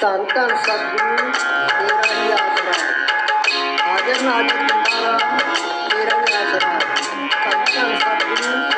ਧੰਨ ਧੰਨ ਸਤਿਗੁਰੂ, ਤੇਰਾ ਹੀ ਆਸਰਾ ਹਾਜ਼ਰ ਨਾਜ਼ਰ ਬੰਦਾਰਾ ਤੇਰਾ ਹੀ ਆਸਰਾ ਧੰਨ ਧੰਨ ਸਤਿਗੁਰੂ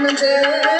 I'm not challenges.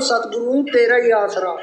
ਸਤਿਗੁਰੂ ਤੇਰਾ ਹੀ ਆਸਰਾ।